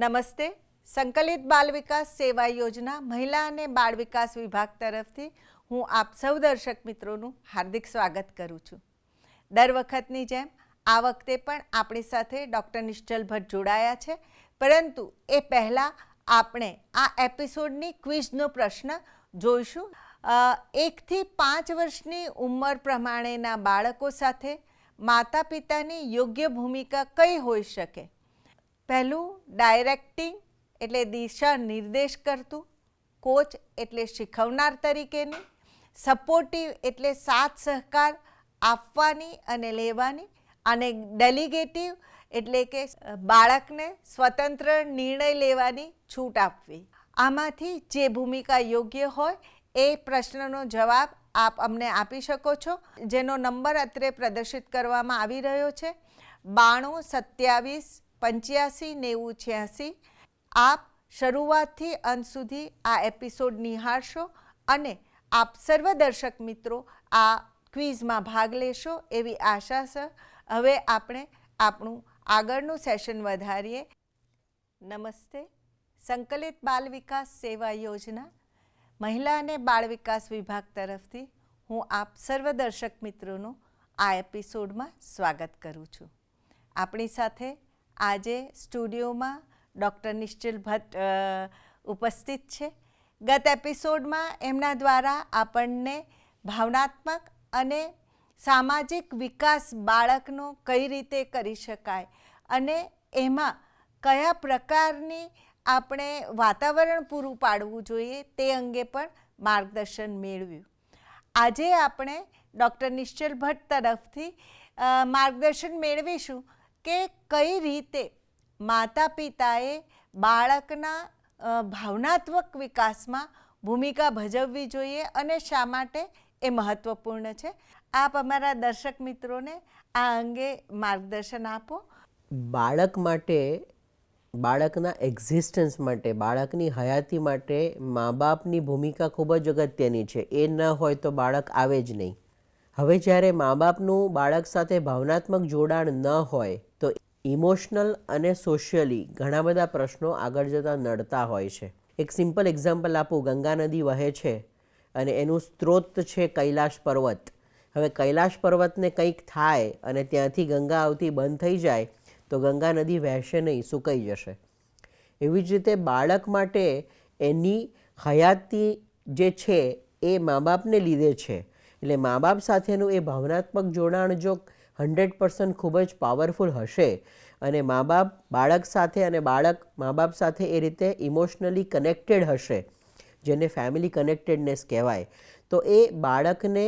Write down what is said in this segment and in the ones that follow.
નમસ્તે. સંકલિત બાલ વિકાસ સેવા યોજના મહિલા અને બાળ વિકાસ વિભાગ તરફથી હું આપ સૌ દર્શક મિત્રોનું હાર્દિક સ્વાગત કરું છું. દર વખતની જેમ આ વખતે પણ આપણી સાથે ડૉક્ટર નિશ્ચલ ભટ્ટ જોડાયા છે. પરંતુ એ પહેલાં આપણે આ એપિસોડની ક્વિઝનો પ્રશ્ન જોઈશું. એકથી પાંચ વર્ષની ઉંમર પ્રમાણેના બાળકો સાથે માતા પિતાની યોગ્ય ભૂમિકા કઈ હોઈ શકે? પહેલું ડાયરેક્ટિંગ એટલે દિશા નિર્દેશ કરતું કોચ એટલે શીખવનાર તરીકેની સપોર્ટિવ એટલે સાથ સહકાર આપવાની અને લેવાની, અને ડેલિગેટિવ એટલે કે બાળકને સ્વતંત્ર નિર્ણય લેવાની છૂટ આપવી. આમાંથી જે ભૂમિકા યોગ્ય હોય એ પ્રશ્નનો જવાબ આપ અમને આપી શકો છો, જેનો નંબર અત્રે પ્રદર્શિત કરવામાં આવી રહ્યો છે, બાણું સત્યાવીસ પંચ્યાસી, નેવું, છ્યાસી. આપ શરૂઆતથી અંત સુધી આ એપિસોડ નિહાળશો અને આપ સર્વ દર્શક મિત્રો આ ક્વિઝમાં ભાગ લેશો એવી આશા છે. હવે આપણે આપણું આગળનું સેશન વધારીએ. નમસ્તે. સંકલિત બાલ વિકાસ સેવા યોજના, મહિલા અને બાળ વિકાસ વિભાગ તરફથી હું આપ સર્વ દર્શક મિત્રોનું આ એપિસોડમાં સ્વાગત કરું છું. આપણી સાથે આજે સ્ટુડિયોમાં ડૉક્ટર નિશ્ચલ ભટ્ટ ઉપસ્થિત છે. ગત એપિસોડમાં એમના દ્વારા આપણને ભાવનાત્મક અને સામાજિક વિકાસ બાળકનો કઈ રીતે કરી શકાય અને એમાં કયા પ્રકારની આપણે વાતાવરણ પૂરું પાડવું જોઈએ તે અંગે પણ માર્ગદર્શન મેળવ્યું. આજે આપણે ડૉક્ટર નિશ્ચલ ભટ્ટ તરફથી માર્ગદર્શન મેળવીશું. કે કઈ રીતે માતા પિતાએ બાળકના ભાવનાત્મક વિકાસમાં ભૂમિકા ભજવવી જોઈએ અને શા માટે એ મહત્વપૂર્ણ છે? આપ અમારા દર્શક મિત્રોને આ અંગે માર્ગદર્શન આપો. બાળક માટે, બાળકના એક્ઝિસ્ટન્સ માટે, બાળકની હયાતી માટે મા બાપની ભૂમિકા ખૂબ જ અગત્યની છે. એ ન હોય તો બાળક આવે જ નહીં. હવે જ્યારે મા બાપનું બાળક સાથે ભાવનાત્મક જોડાણ ન હોય ઇમોશનલ અને સોશિયલી ઘણા બધા પ્રશ્નો આગળ જતાં નડતા હોય છે. એક સિમ્પલ એક્ઝામ્પલ આપું, ગંગા નદી વહે છે અને એનું સ્ત્રોત છે કૈલાશ પર્વત. હવે કૈલાશ પર્વતને કંઈક થાય અને ત્યાંથી ગંગા આવતી બંધ થઈ જાય, તો ગંગા નદી વહેશે નહીં, સુકાઈ જશે. એવી જ રીતે બાળક માટે એની હયાતી જે છે એ મા બાપને લીધે છે. એટલે મા બાપ સાથેનું એ ભાવનાત્મક જોડાણ જો હંડ્રેડ પર્સન્ટ ખૂબ જ પાવરફુલ હશે અને મા બાપ, બાળક સાથે અને બાળક, મા બાપ સાથે એ રીતે ઇમોશનલી કનેક્ટેડ હશે, જેને ફેમિલી કનેક્ટેડનેસ કહેવાય. તો એ બાળકને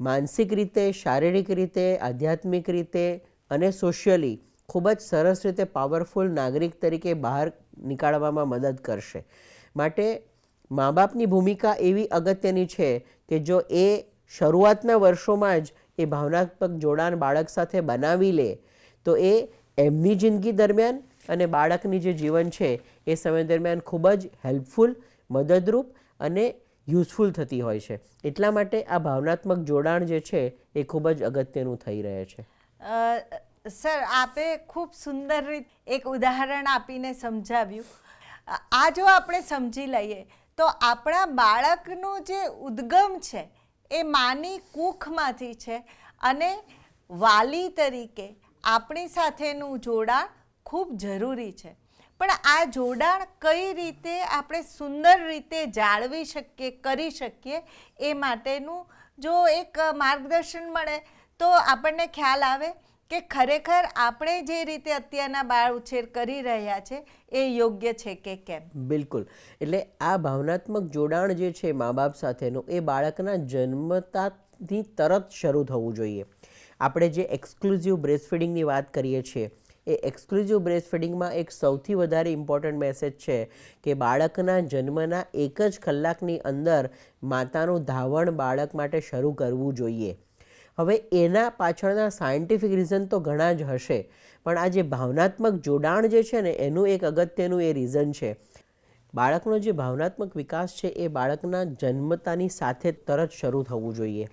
માનસિક રીતે, શારીરિક રીતે, આધ્યાત્મિક રીતે અને સોશિયલી ખૂબ જ સરસ રીતે પાવરફુલ નાગરિક તરીકે બહાર નીકાળવામાં મદદ કરશે. માટે મા બાપની ભૂમિકા એવી અગત્યની છે કે જો એ શરૂઆતના વર્ષોમાં જ એ ભાવનાત્મક જોડાણ બાળક સાથે બનાવી લે, તો એ એમની જિંદગી દરમિયાન અને બાળકની જે જીવન છે, એ સમય દરમિયાન ખૂબ જ હેલ્પફુલ મદદરૂપ અને યુઝફુલ થતી હોય છે. એટલા માટે આ ભાવનાત્મક જોડાણ જે છે, એ ખૂબ જ અગત્યનું થઈ રહે છે. સર, આપે ખૂબ સુંદર રીત એક ઉદાહરણ આપીને સમજાવ્યું. આ જો આપણે સમજી લઈએ, તો આપણા બાળકનું જે ઉદ્ગમ છે એ માની કૂખમાંથી છે અને વાલી તરીકે આપણી સાથેનું જોડાણ ખૂબ જરૂરી છે. પણ આ જોડાણ કઈ રીતે આપણે સુંદર રીતે જાળવી શકીએ, કરી શકીએ એ માટેનું જો એક માર્ગદર્શન મળે તો આપણને ખ્યાલ આવે કે ખરેખર આપણે જે રીતે અત્યારના બાળ ઉછેર કરી રહ્યા છે, એ યોગ્ય છે કે કેમ? બિલકુલ. એટલે આ ભાવનાત્મક જોડાણ જે છે મા બાપ સાથેનું, એ બાળકના જન્મતાથી તરત શરૂ થવું જોઈએ. આપણે જે એક્સક્લુઝિવ બ્રેસ્ટ ફીડિંગની વાત કરીએ છીએ, એ એક્સક્લુઝિવ બ્રેસ્ટ ફીડિંગમાં એક સૌથી વધારે ઇમ્પોર્ટન્ટ મેસેજ છે કે બાળકના જન્મના એક જ કલાકની અંદર માતાનું ધાવણ બાળક માટે શરૂ કરવું જોઈએ. હવે એના પાછળના સાયન્ટિફિક રીઝન તો ઘણા જ હશે, પણ આ જે ભાવનાત્મક જોડાણ જે છે ને, એનું એક અગત્યનું એ રીઝન છે. બાળકનો જે ભાવનાત્મક વિકાસ છે, એ બાળકના જન્મતાની સાથે તરત શરૂ થવું જોઈએ.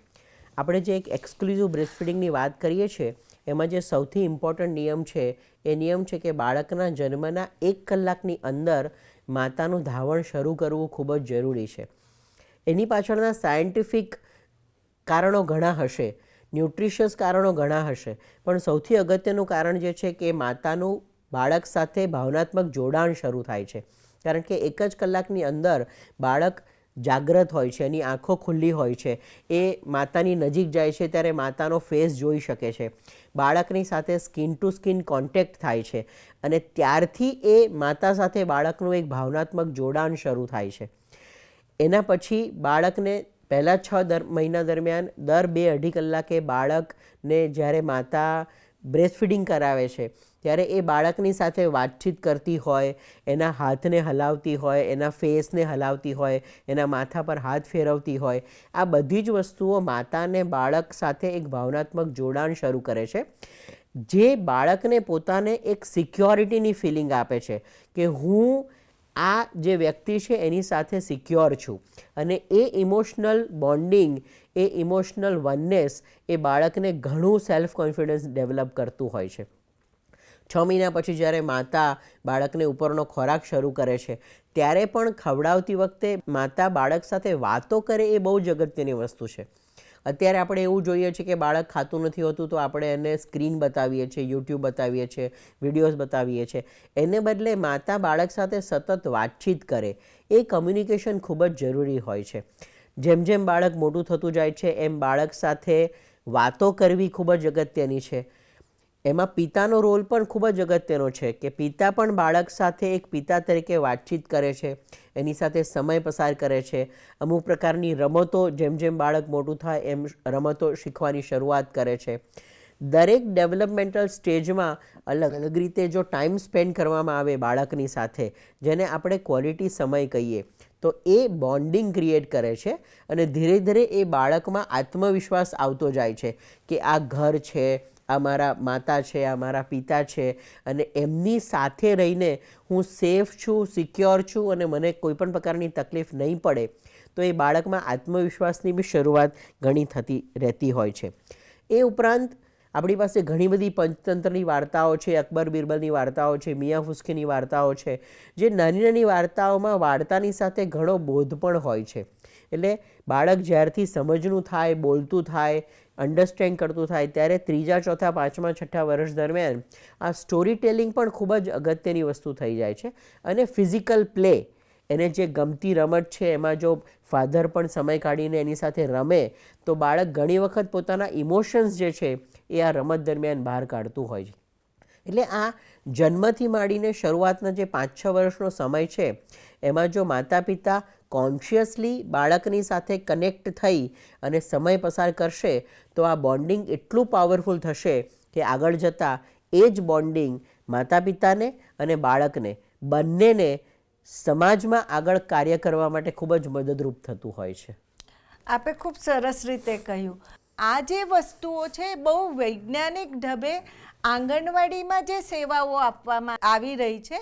આપણે જે એક એક્સક્લુઝિવ બ્રેસ્ટ ફીડિંગની વાત કરીએ છીએ, એમાં જે સૌથી ઇમ્પોર્ટન્ટ નિયમ છે, એ નિયમ છે કે બાળકના જન્મના એક કલાકની અંદર માતાનું ધાવણ શરૂ કરવું ખૂબ જ જરૂરી છે. એની પાછળના સાયન્ટિફિક કારણો ઘણા હશે. ન્યુટ્રિશિયસ કારણો ઘણા હશે. પણ સૌથી અગત્યનું કારણ જે છે કે માતાનું બાળક સાથે ભાવનાત્મક જોડાણ શરૂ થાય છે. કારણ કે એક જ કલાકની અંદર બાળક જાગ્રત હોય છે, એની આંખો ખુલ્લી હોય છે, એ માતાની નજીક જાય છે ત્યારે માતાનો ફેસ જોઈ શકે છે. બાળકની સાથે સ્કિન ટુ સ્કિન કોન્ટેક્ટ થાય છે અને ત્યારથી એ માતા સાથે બાળકનું એક ભાવનાત્મક જોડાણ શરૂ થાય છે. એના પછી બાળકને પહેલાં છ દર, મહિના દરમિયાન દર બે અઢી કલાકે બાળકને જ્યારે માતા બ્રેસ્ટ ફીડિંગ કરાવે છે, ત્યારે એ બાળકની સાથે વાતચીત કરતી હોય, એના હાથને હલાવતી હોય, એના ફેસને હલાવતી હોય, એના માથા પર હાથ ફેરવતી હોય, આ બધી જ વસ્તુઓ માતાને બાળક સાથે એક ભાવનાત્મક જોડાણ શરૂ કરે છે. જે બાળકને પોતાને એક સિક્યોરિટીની ફિલિંગ આપે છે કે હું આ જે વ્યક્તિ છે એની સાથે સિક્યોર છું. અને એ ઇમોશનલ બોન્ડિંગ એ ઇમોશનલ વનનેસ એ બાળકને ઘણું સેલ્ફ કોન્ફિડન્સ ડેવલપ કરતું હોય છે. છ મહિના પછી જ્યારે માતા બાળકને ઉપરનો ખોરાક શરૂ કરે છે, ત્યારે પણ ખવડાવતી વખતે માતા બાળક સાથે વાતો કરે એ બહુ જ અગત્યની વસ્તુ છે. અત્યારે આપણે એવું જોઈએ છીએ કે બાળક ખાતું નથી હોતું, તો આપણે એને સ્ક્રીન બતાવીએ છીએ, યુટ્યુબ બતાવીએ છીએ, વિડીયોઝ બતાવીએ છીએ. એને બદલે માતા બાળક સાથે સતત વાતચીત કરે. એ કમ્યુનિકેશન ખૂબ જ જરૂરી હોય છે. જેમ જેમ બાળક મોટું થતું જાય છે, એમ બાળક સાથે વાતો કરવી ખૂબ જ અગત્યની છે. એમાં પિતાનો રોલ પણ ખૂબ જ અગત્યનો છે કે પિતા પણ બાળક સાથે એક પિતા તરીકે વાતચીત કરે છે, એની સાથે સમય પસાર કરે છે. અમુક પ્રકારની રમતો, જેમ જેમ બાળક મોટું થાય એમ રમતો શીખવાની શરૂઆત કરે છે. દરેક ડેવલપમેન્ટલ સ્ટેજમાં અલગ અલગ રીતે જો ટાઈમ સ્પેન્ડ કરવામાં આવે બાળકની સાથે, જેને આપણે ક્વોલિટી સમય કહીએ, તો એ બોન્ડિંગ ક્રિએટ કરે છે અને ધીરે ધીરે એ બાળકમાં આત્મવિશ્વાસ આવતો જાય છે કે આ ઘર છે આ મારા માતા છે આ મારા પિતા છે અને એમની સાથે રહીને હું સેફ છું, સિક્યોર છું અને મને કોઈપણ પ્રકારની તકલીફ નહીં પડે, તો એ બાળકમાં આત્મવિશ્વાસની બી શરૂઆત ઘણી થતી રહેતી હોય છે. એ ઉપરાંત આપણી પાસે ઘણી બધી પંચતંત્રની વાર્તાઓ છે, અકબર બિરબલની વાર્તાઓ છે, મિયા ફુસ્કીની વાર્તાઓ છે, જે નાની નાની વાર્તાઓમાં વાર્તાની સાથે ઘણો બોધ પણ હોય છે. એટલે બાળક જ્યારથી સમજનું થાય, બોલતું થાય અન્ડરસ્ટેન્ડ કરતું થાય, ત્યારે ત્રીજા, ચોથા, પાંચમા, છઠ્ઠા વર્ષ દરમિયાન આ સ્ટોરી ટેલિંગ પણ ખૂબ જ અગત્યની વસ્તુ થઈ જાય છે. અને ફિઝિકલ પ્લે એને જે ગમતી રમત છે, એમાં જો ફાધર પણ સમય કાઢીને એની સાથે રમે, તો બાળક ઘણી વખત પોતાના ઇમોશન્સ જે છે, એ આ રમત દરમિયાન બહાર કાઢતું હોય છે. એટલે આ જન્મથી માંડીને શરૂઆતના જે પાંચ, છ વર્ષનો સમય છે, એમાં જો માતા પિતા કોન્શિયસલી બાળકની સાથે કનેક્ટ થઈ અને સમય પસાર કરશે, તો આ બોન્ડિંગ એટલું પાવરફુલ થશે કે આગળ જતાં એ જ બોન્ડિંગ માતા પિતાને અને બાળકને બંનેને સમાજમાં આગળ કાર્ય કરવા માટે ખૂબ જ મદદરૂપ થતું હોય છે. આપે ખૂબ સરસ રીતે કહ્યું. આ જે વસ્તુઓ છે બહુ વૈજ્ઞાનિક ઢબે આંગણવાડીમાં જે સેવાઓ આપવામાં આવી રહી છે,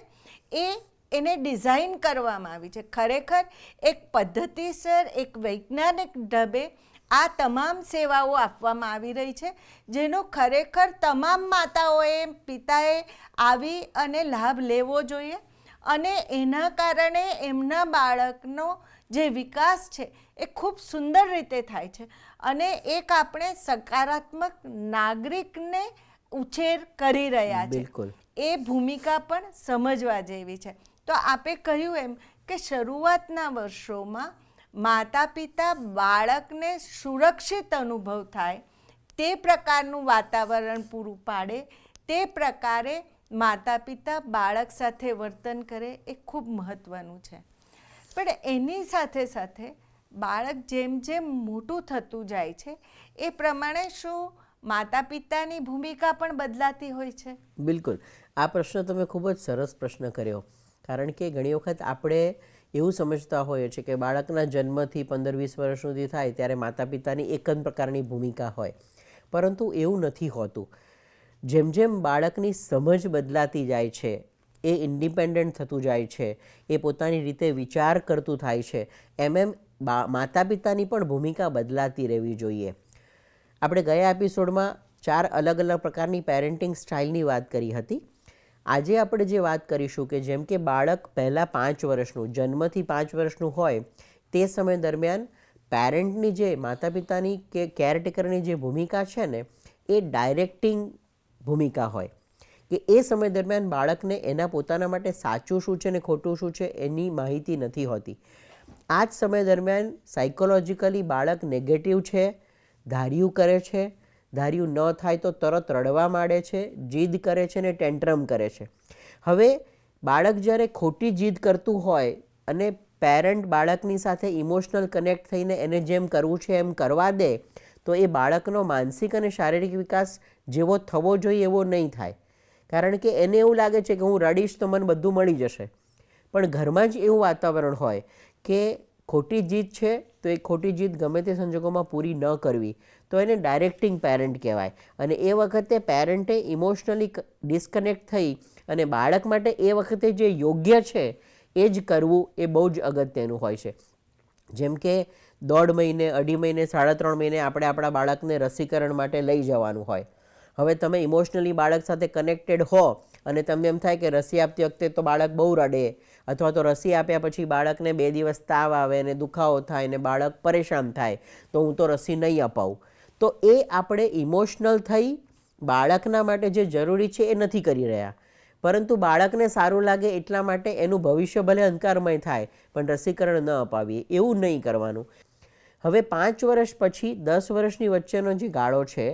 એ એને ડિઝાઇન કરવામાં આવી છે. ખરેખર એક પદ્ધતિસર એક વૈજ્ઞાનિક ઢબે આ તમામ સેવાઓ આપવામાં આવી રહી છે જેનો ખરેખર તમામ માતાઓએ પિતાએ આવી અને લાભ લેવો જોઈએ અને એના કારણે એમના બાળકનો જે વિકાસ છે એ ખૂબ સુંદર રીતે થાય છે અને એક આપણે સકારાત્મક નાગરિકને ઉછેર કરી રહ્યા છે. એ ભૂમિકા પણ સમજવા જેવી છે. તો આપે કહ્યું એમ કે શરૂઆતના વર્ષોમાં માતા પિતા બાળકને સુરક્ષિત અનુભવ થાય, તે પ્રકારનું વાતાવરણ પૂરું પાડે, તે પ્રકારે માતા પિતા બાળક સાથે વર્તન કરે એ ખૂબ મહત્ત્વનું છે. પણ એની સાથે સાથે બાળક જેમ જેમ મોટું થતું જાય છે, એ પ્રમાણે શું માતા પિતાની ભૂમિકા પણ બદલાતી હોય છે? બિલકુલ. આ પ્રશ્ન તમે ખૂબ જ સરસ પ્રશ્ન કર્યો. કારણ કે ઘણી વખત આપણે એવું સમજતા હોઈએ છીએ કે બાળકના જન્મથી પંદર વીસ વર્ષ સુધી થાય ત્યારે માતા પિતાની એક જ પ્રકારની ભૂમિકા હોય. પરંતુ એવું નથી હોતું. જેમ જેમ બાળકની સમજ બદલાતી જાય છે, એ ઇન્ડિપેન્ડન્ટ થતું જાય છે, એ પોતાની રીતે વિચાર કરતું થાય છે, એમ એમ માતા પિતાની પણ ભૂમિકા બદલાતી રહેવી જોઈએ. આપણે ગયા એપિસોડમાં ચાર અલગ અલગ પ્રકારની પેરેન્ટિંગ સ્ટાઇલની વાત કરી હતી. આજે આપણે જે વાત કરીશું કે જેમ કે બાળક પહેલાં પાંચ વર્ષનું, જન્મથી પાંચ વર્ષનું હોય, તે સમય દરમિયાન પેરેન્ટની જે માતા પિતાની કે કેરટેકરની જે ભૂમિકા છે ને, એ ડાયરેક્ટિંગ ભૂમિકા હોય. કે એ સમય દરમિયાન બાળકને એના પોતાના માટે સાચું શું છે ને ખોટું શું છે એની માહિતી નથી હોતી. આ જ સમય દરમિયાન સાયકોલોજીકલી બાળક નેગેટિવ છે, ધાર્યું કરે છે ધાર્યું ન થાય તો તરત રડવા માંડે છે, જીદ કરે છે ને ટેન્ટ્રમ કરે છે. હવે બાળક જ્યારે ખોટી જીદ કરતું હોય અને પેરેન્ટ બાળકની સાથે ઇમોશનલ કનેક્ટ થઈને એને જેમ કરવું છે એમ કરવા દે, તો એ બાળકનો માનસિક અને શારીરિક વિકાસ જેવો થવો જોઈએ એવો નહીં થાય. કારણ કે એને એવું લાગે છે કે હું રડીશ તો મને બધું મળી જશે. પણ ઘરમાં જ એવું વાતાવરણ હોય કે ખોટી જીત છે, તો એ ખોટી જીત ગમે તે સંજોગોમાં પૂરી ન કરવી. તો એને ડાયરેક્ટિંગ પેરેન્ટ કહેવાય. અને એ વખતે પેરેન્ટે ઇમોશનલી ડિસ્કનેક્ટ થઈ અને બાળક માટે એ વખતે જે યોગ્ય છે, એ જ કરવું એ બહુ જ અગત્યનું હોય છે. જેમ કે દોઢ મહિને, અઢી મહિને, સાડા ત્રણ મહિને આપણે આપણા બાળકને રસીકરણ માટે લઈ જવાનું હોય. હવે તમે ઇમોશનલી બાળક સાથે કનેક્ટેડ હો અને તમને એમ થાય કે રસી આપતી વખતે તો બાળક બહુ રડે, અથવા તો રસી આપ્યા પછી બાળકને બે દિવસ તાવ આવે અને દુખાવો થાય અને બાળક પરેશાન થાય, તો હું તો રસી નહીં અપાવું. તો એ આપણે ઇમોશનલ થઈ બાળકના માટે જે જરૂરી છે એ નથી કરી રહ્યા. પરંતુ બાળકને સારું લાગે એટલા માટે એનું ભવિષ્ય ભલે અંધકારમય થાય, પણ રસીકરણ ન અપાવીએ, એવું નહીં કરવાનું. હવે પાંચ વર્ષ પછી દસ વર્ષની વચ્ચેનો જે ગાળો છે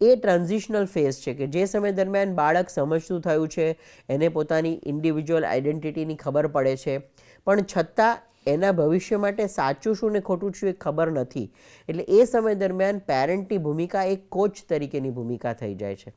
એ ટ્રાન્ઝિશનલ ફેઝ છે કે જે સમય દરમિયાન બાળક સમજતું થયું છે, એને પોતાની ઇન્ડિવિજ્યુઅલ આઈડેન્ટિટીની ખબર પડે છે. પણ છતાં એના ભવિષ્ય માટે સાચું શું ને ખોટું શું એ ખબર નથી. એટલે એ સમય દરમિયાન પેરેન્ટની ભૂમિકા એક કોચ તરીકેની ભૂમિકા થઈ જાય છે.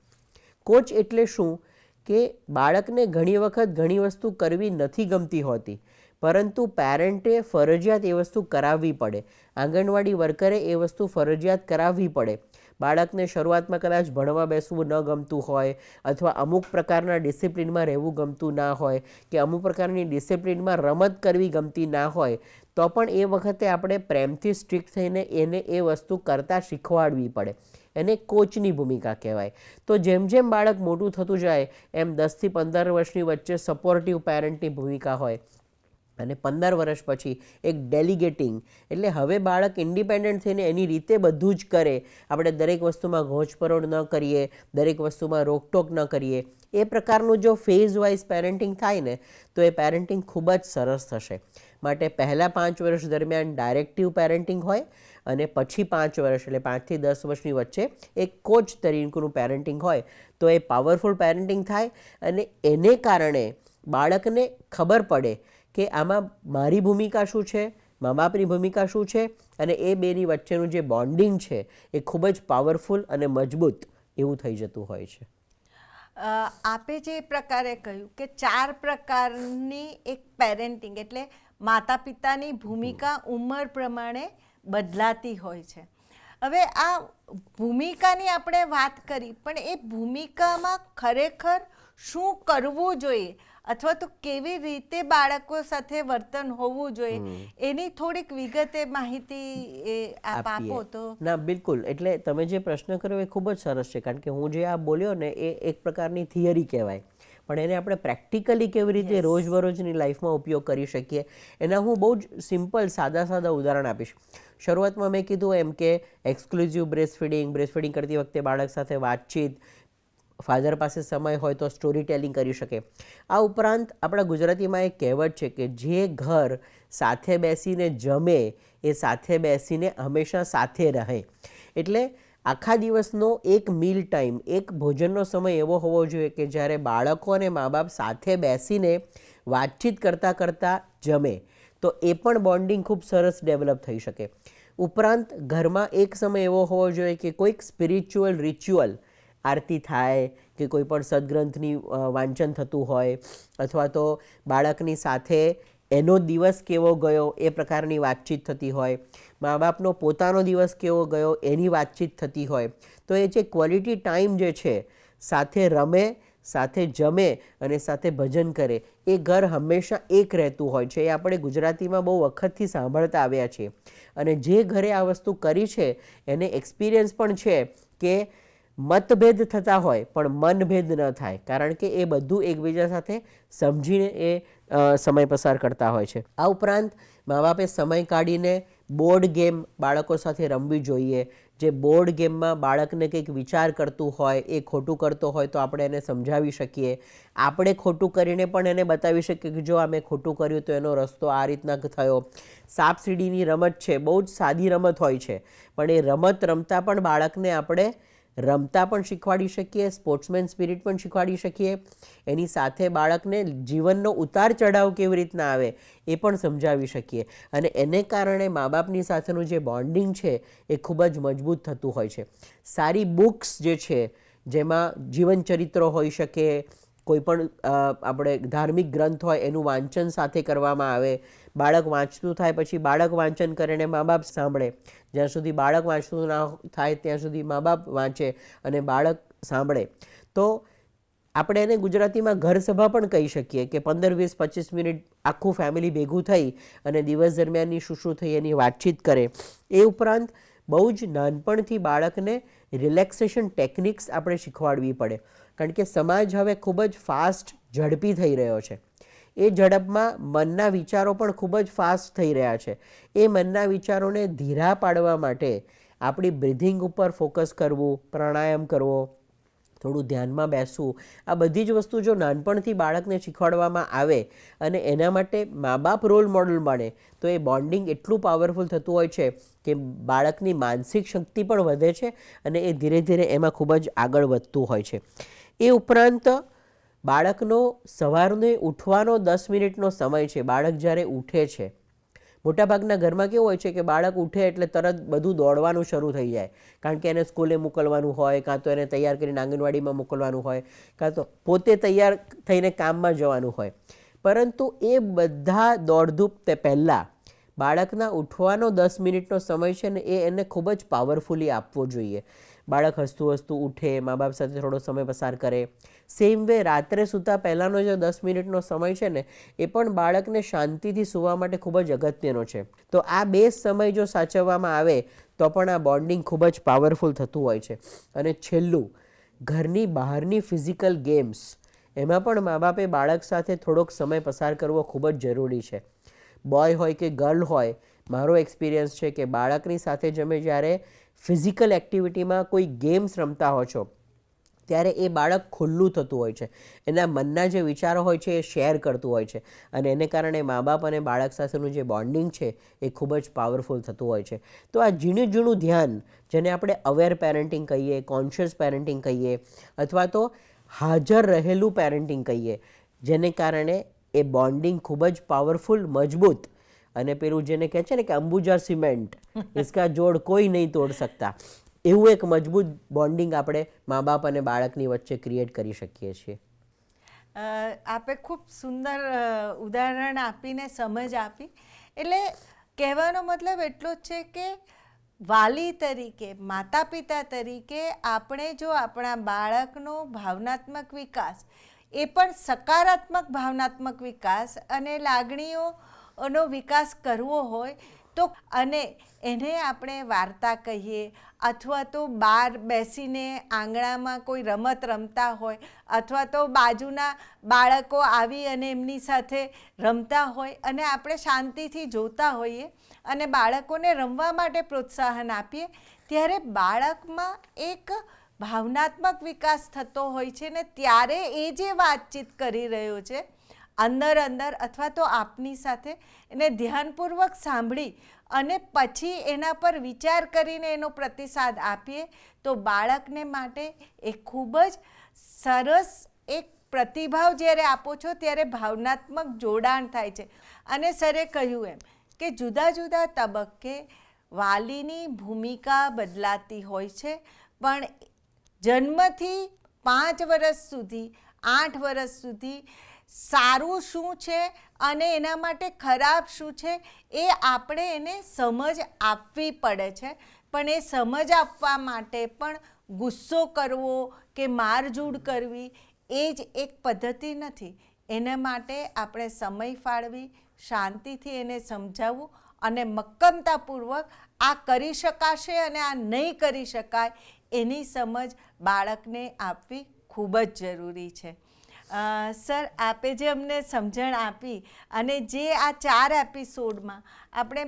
કોચ એટલે શું? કે બાળકને ઘણી વખત ઘણી વસ્તુ કરવી નથી ગમતી હોતી, પરંતુ પેરેન્ટે ફરજિયાત એ વસ્તુ કરાવવી પડે. આંગણવાડી વર્કરે એ વસ્તુ ફરજિયાત કરાવવી પડે. બાળકને શરૂઆતમાં કદાચ ભણવા બેસવું ન ગમતું હોય અથવા અમુક પ્રકારના ડિસિપ્લિનમાં રહેવું ગમતું ના હોય કે અમુક પ્રકારની ડિસિપ્લિનમાં રમત કરવી ગમતી ના હોય, તો પણ એ વખતે આપણે પ્રેમથી સ્ટ્રિક્ટ થઈને એને એ વસ્તુ કરતાં શીખવાડવી પડે. એને કોચની ભૂમિકા કહેવાય. તો જેમ જેમ બાળક મોટું થતું જાય, એમ દસથી પંદર વર્ષની વચ્ચે સપોર્ટિવ પેરેન્ટની ભૂમિકા હોય. અને પંદર વર્ષ પછી એક ડેલિગેટિંગ એટલે હવે બાળક ઇન્ડિપેન્ડન્ટ થઈને એની રીતે બધું જ કરે. આપણે દરેક વસ્તુમાં ઘોંચપરોળ ન કરીએ, દરેક વસ્તુમાં રોકટોક ન કરીએ. એ પ્રકારનું જો ફેઝ વાઇઝ પેરેન્ટિંગ થાય ને, તો એ પેરેન્ટિંગ ખૂબ જ સરસ થશે. માટે પહેલાં પાંચ વર્ષ દરમિયાન ડાયરેક્ટિવ પેરેન્ટિંગ હોય અને પછી પાંચ વર્ષ, એટલે પાંચથી દસ વર્ષની વચ્ચે એક કોચ તરીકેનું પેરેન્ટિંગ હોય. તો એ પાવરફુલ પેરેન્ટિંગ થાય અને એને કારણે બાળકને ખબર પડે કે આમાં મારી ભૂમિકા શું છે મા બાપની ભૂમિકા શું છે અને એ બેની વચ્ચેનું જે બોન્ડિંગ છે એ ખૂબ જ પાવરફુલ અને મજબૂત એવું થઈ જતું હોય છે. આપે જે પ્રકારે કહ્યું કે ચાર પ્રકારની એક પેરેન્ટિંગ એટલે માતા પિતાની ભૂમિકા ઉંમર પ્રમાણે બદલાતી હોય છે. હવે આ ભૂમિકાની આપણે વાત કરી પણ એ ભૂમિકામાં ખરેખર શું કરવું જોઈએ? અથવા તો કેવી રીતે બાળકો સાથે વર્તન હોવું જોઈએ એની થોડીક વિગતે માહિતી એ આપ આપો તો. ના બિલકુલ. એટલે તમે જે પ્રશ્ન કર્યો એ ખૂબ જ સરસ છે કારણ કે હું જે આ બોલ્યો ને એ એક પ્રકારની થિયરી કહેવાય. પણ એને આપણે પ્રેક્ટિકલી કેવી રીતે રોજબરોજની લાઈફમાં ઉપયોગ કરી શકીએ એના હું બહુ જ સિમ્પલ સાદા સાદા ઉદાહરણ આપીશ. શરૂઆતમાં મેં કીધું એમ કે exclusive breast feeding breast feeding કરતી વખતે બાળક સાથે વાતચીત ફાધર પાસે સમય હોય તો સ્ટોરી ટેલિંગ કરી શકે. આ ઉપરાંત આપણા ગુજરાતીમાં એક કહેવત છે કે જે ઘર સાથે બેસીને જમે એ સાથે બેસીને હંમેશા સાથે રહે. એટલે આખા દિવસનો એક મીલ ટાઈમ એક ભોજનનો સમય એવો હોવો જોઈએ કે જ્યારે બાળકો અને મા બાપ સાથે બેસીને વાતચીત કરતાં કરતાં જમે, તો એ પણ બોન્ડિંગ ખૂબ સરસ ડેવલપ થઈ શકે. ઉપરાંત ઘરમાં એક સમય એવો હોવો જોઈએ કે કોઈક સ્પિરિચ્યુઅલ રિચ્યુઅલ આરતી થાય કે કોઈ પણ સદગ્રંથની વાંચન થતું હોય અથવા તો બાળકની સાથે એનો દિવસ કેવો ગયો એ પ્રકારની વાતચીત થતી હોય મા બાપનો પોતાનો દિવસ કેવો ગયો એની વાતચીત થતી હોય. તો એ જે ક્વોલિટી ટાઈમ જે છે, સાથે રમે, સાથે જમે અને સાથે ભજન કરે, એ ઘર હંમેશા એક રહેતું હોય છે. એ આપણે ગુજરાતીમાં બહુ વખતથી સાંભળતા આવ્યા છીએ. અને જે ઘરે આ વસ્તુ કરી છે, એને એક્સપિરિયન્સ પણ છે કે મતભેદ થતા હોય, પણ મનભેદ ન થાય, કારણ કે એ બધું એકબીજા સાથે સમજીને એ સમય પસાર કરતા હોય છે. આ ઉપરાંત મા બાપે સમય કાઢીને બોર્ડ ગેમ બાળકો સાથે રમવી જોઈએ. જે બોર્ડ ગેમમાં બાળકને કંઈક વિચાર કરતું હોય, એ ખોટું કરતો હોય, તો આપણે એને સમજાવી શકીએ. આપણે ખોટું કરીને પણ એને બતાવી શકીએ કે જો આ મેં ખોટું કર્યું, તો એનો રસ્તો આ રીતના થયો. સાપ સીડીની રમત છે, બહુ જ સાદી રમત હોય છે. પણ એ રમત રમતા પણ બાળકને આપણે રમતા પણ શીખવાડી શકીએ સ્પોર્ટ્સમેન સ્પિરિટ પણ શીખવાડી શકીએ. એની સાથે બાળકને જીવનનો ઉતાર ચઢાવ કેવી રીતના આવે એ પણ સમજાવી શકીએ. અને એને કારણે મા બાપની સાથેનું જે બોન્ડિંગ છે એ ખૂબ જ મજબૂત થતું હોય છે. સારી બુક્સ જે છે, જેમાં જીવનચરિત્રો હોઈ શકે કોઈ પણ આપણે ધાર્મિક ગ્રંથ હોય એનું વાંચન સાથે કરવામાં આવે, બાળક વાંચતું થાય પછી બાળક વાંચન કરીને મા બાપ સાંભળે. જ્યાં સુધી બાળક વાંચતું ના થાય ત્યાં સુધી મા બાપ વાંચે અને બાળક સાંભળે. તો આપણે એને ગુજરાતીમાં ઘર સભા પણ કહી શકીએ કે પંદર વીસ પચીસ મિનિટ આખું ફેમિલી ભેગું થઈ અને દિવસ દરમિયાનની શું શું થઈ એની વાતચીત કરે. એ ઉપરાંત બહુ જ નાનપણથી બાળકને રિલેક્સેશન ટેકનિક્સ આપણે શીખવાડવી પડે. કારણ કે સમાજ હવે ખૂબ જ ફાસ્ટ ઝડપી થઈ રહ્યો છે. એ ઝડપમાં મનના વિચારો પણ ખૂબ જ ફાસ્ટ થઈ રહ્યા છે. એ મનના વિચારોને ધીરા પાડવા માટે આપણી બ્રિધિંગ ઉપર ફોકસ કરવું, પ્રાણાયામ કરવો, થોડું ધ્યાનમાં બેસવું, આ બધી જ વસ્તુ જો નાનપણથી બાળકને શીખવાડવામાં આવે અને એના માટે મા બાપ રોલ મોડલ બને, તો એ બોન્ડિંગ એટલું પાવરફુલ થતું હોય છે કે બાળકની માનસિક શક્તિ પણ વધે છે અને એ ધીરે ધીરે એમાં ખૂબ જ આગળ વધતું હોય છે. એ ઉપરાંત બાળકનો સવારને ઉઠવાનો દસ મિનિટનો સમય છે. બાળક જ્યારે ઉઠે છે, મોટાભાગના ઘરમાં કેવું હોય છે કે બાળક ઉઠે એટલે તરત બધું દોડવાનું શરૂ થઈ જાય. કારણ કે એને સ્કૂલે મોકલવાનું હોય, કાં તો એને તૈયાર કરીને આંગણવાડીમાં મોકલવાનું હોય, કાં તો પોતે તૈયાર થઈને કામમાં જવાનું હોય. પરંતુ એ બધા દોડધૂપ તે પહેલાં બાળકના ઉઠવાનો દસ મિનિટનો સમય છે ને એ એને ખૂબ જ પાવરફુલી આપવો જોઈએ. બાળક હસતું હસતું ઉઠે, મા બાપ સાથે થોડો સમય પસાર કરે. સેમ વે રાત્રે સૂતા પહેલાંનો જે દસ મિનિટનો સમય છે ને, એ પણ બાળકને શાંતિથી સૂવા માટે ખૂબ જ અગત્યનો છે. તો આ બે સમય જો સાચવવામાં આવે, તો પણ આ બોન્ડિંગ ખૂબ જ પાવરફુલ થતું હોય છે. અને છેલ્લું, ઘરની બહારની ફિઝિકલ ગેમ્સ એમાં પણ મા બાપે બાળક સાથે થોડોક સમય પસાર કરવો ખૂબ જ જરૂરી છે. બોય હોય કે ગર્લ હોય, મારો એક્સપિરિયન્સ છે કે બાળકની સાથે તમે જ્યારે ફિઝિકલ એક્ટિવિટીમાં કોઈ ગેમ્સ રમતા હો છો, ત્યારે એ બાળક ખુલ્લું થતું હોય છે. એના મનના જે વિચારો હોય છે એ શેર કરતું હોય છે. અને એને કારણે મા બાપ અને બાળક સાથેનું જે બોન્ડિંગ છે એ ખૂબ જ પાવરફુલ થતું હોય છે. તો આ ઝીણું ઝીણું ધ્યાન, જેને આપણે અવેર પેરેન્ટિંગ કહીએ, કોન્શિયસ પેરેન્ટિંગ કહીએ, અથવા તો હાજર રહેલું પેરેન્ટિંગ કહીએ, જેને કારણે એ બોન્ડિંગ ખૂબ જ પાવરફુલ, મજબૂત અને પેલું જેને કહે છે ને કે અંબુજા સિમેન્ટ, ઇસકા જોડ કોઈ નહીં તોડ શકતા એવું એક મજબૂત બોન્ડિંગ આપણે મા બાપ અને બાળકની વચ્ચે ક્રિએટ કરી શકીએ છીએ. આપે ખૂબ સુંદર ઉદાહરણ આપીને સમજ આપી. એટલે કહેવાનો મતલબ એટલો જ છે કે વાલી તરીકે માતા પિતા તરીકે આપણે જો આપણા બાળકનો ભાવનાત્મક વિકાસ, એ પણ સકારાત્મક ભાવનાત્મક વિકાસ અને લાગણીઓનો વિકાસ કરવો હોય તો અને એને આપણે વાર્તા કહીએ અથવા તો બહાર બેસીને આંગણામાં કોઈ રમત રમતા હોય અથવા તો બાજુના બાળકો આવી અને એમની સાથે રમતા હોય અને આપણે શાંતિથી જોતા હોઈએ અને બાળકોને રમવા માટે પ્રોત્સાહન આપીએ, ત્યારે બાળકમાં એક ભાવનાત્મક વિકાસ થતો હોય છે ને ત્યારે એ જે વાતચીત કરી રહ્યો છે અંદર અંદર અથવા તો આપની સાથે એને ધ્યાનપૂર્વક સાંભળી અને પછી એના પર વિચાર કરીને એનો પ્રતિસાદ આપીએ, તો બાળકને માટે એ ખૂબ જ સરસ એક પ્રતિભાવ જ્યારે આપો છો ત્યારે ભાવનાત્મક જોડાણ થાય છે. અને સરે કહ્યું એમ કે જુદા જુદા તબક્કે વાલીની ભૂમિકા બદલાતી હોય છે, પણ જન્મથી પાંચ વર્ષ સુધી, આઠ વર્ષ સુધી સારું શું છે અને એના માટે ખરાબ શું છે એ આપણે એને સમજ આપવી પડે છે. પણ એ સમજ આપવા માટે પણ ગુસ્સો કરવો કે મારઝૂડ કરવી એ જ એક પદ્ધતિ નથી. એના માટે આપણે સમય ફાળવી, શાંતિથી એને સમજાવવું અને મક્કમતાપૂર્વક આ કરી શકાશે અને આ નહીં કરી શકાય એની સમજ બાળકને આપવી ખૂબ જ જરૂરી છે. સર, આપે જે અમને સમજણ આપી અને જે આ ચાર એપિસોડમાં આપણે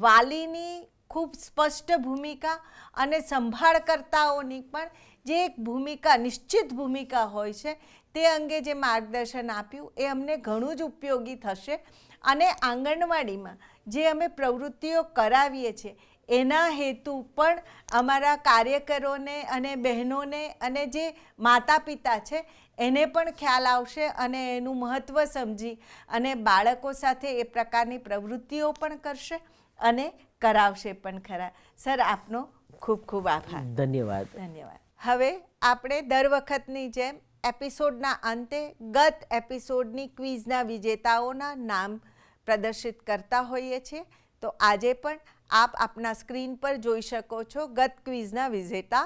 વાલીની ખૂબ સ્પષ્ટ ભૂમિકા અને સંભાળકર્તાઓની પણ જે એક ભૂમિકા, નિશ્ચિત ભૂમિકા હોય છે, તે અંગે જે માર્ગદર્શન આપ્યું, એ અમને ઘણું જ ઉપયોગી થશે. અને આંગણવાડીમાં જે અમે પ્રવૃત્તિઓ કરાવીએ છીએ, એના હેતુ પણ અમારા કાર્યકરોને અને બહેનોને અને જે માતા પિતા છે એને પણ ખ્યાલ આવશે અને એનું મહત્ત્વ સમજી અને બાળકો સાથે એ પ્રકારની પ્રવૃત્તિઓ પણ કરશે અને કરાવશે પણ ખરા. સર આપનો ખૂબ ખૂબ આભાર. ધન્યવાદ. ધન્યવાદ. હવે આપણે દર વખતની જેમ એપિસોડના અંતે ગત એપિસોડની ક્વિઝના વિજેતાઓના નામ પ્રદર્શિત કરતા હોઈએ છીએ. તો આજે પણ આપ આપના સ્ક્રીન પર જોઈ શકો છો ગત ક્વિઝના વિજેતા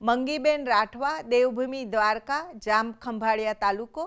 મંગીબેન રાઠવા, દેવભૂમિ દ્વારકા, જામ ખંભાળિયા તાલુકો,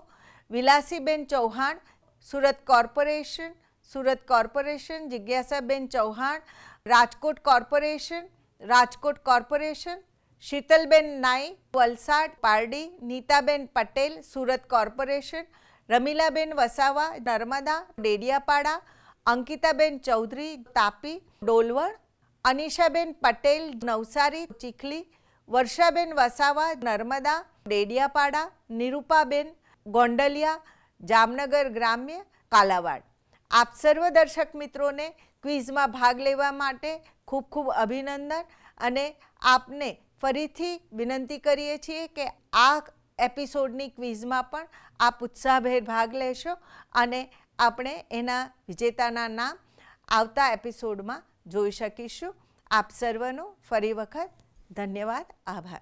Vilasiben Chauhan, Surat corporation Surat corporation, Jignasaben Chauhan, Rajkot corporation Rajkot corporation, Shitalben Nai, Valsad, Pardi, Nitaben Patel, Surat corporation, Ramilaben Vasava, Narmada, Dediapada, Ankitaben Chaudhary, Tapi, Dolvan, Anishaben Patel, Navsari, Chikhli Varshaben Vasava, Narmada, Dediapada, Nirupaben, Gondaliya, Jamnagar ગ્રામ્ય, કાલાવાડ. આપ સર્વ દર્શક મિત્રોને ક્વિઝમાં ભાગ લેવા માટે ખૂબ ખૂબ અભિનંદન અને આપને ફરીથી વિનંતી કરીએ છીએ કે આ એપિસોડની ક્વિઝમાં પણ આપ ઉત્સાહભેર ભાગ લેશો અને આપણે એના વિજેતાના નામ આવતા એપિસોડમાં જોઈ શકીશું. આપ સર્વનો ફરી વખત ધન્યવાદ. આભાર.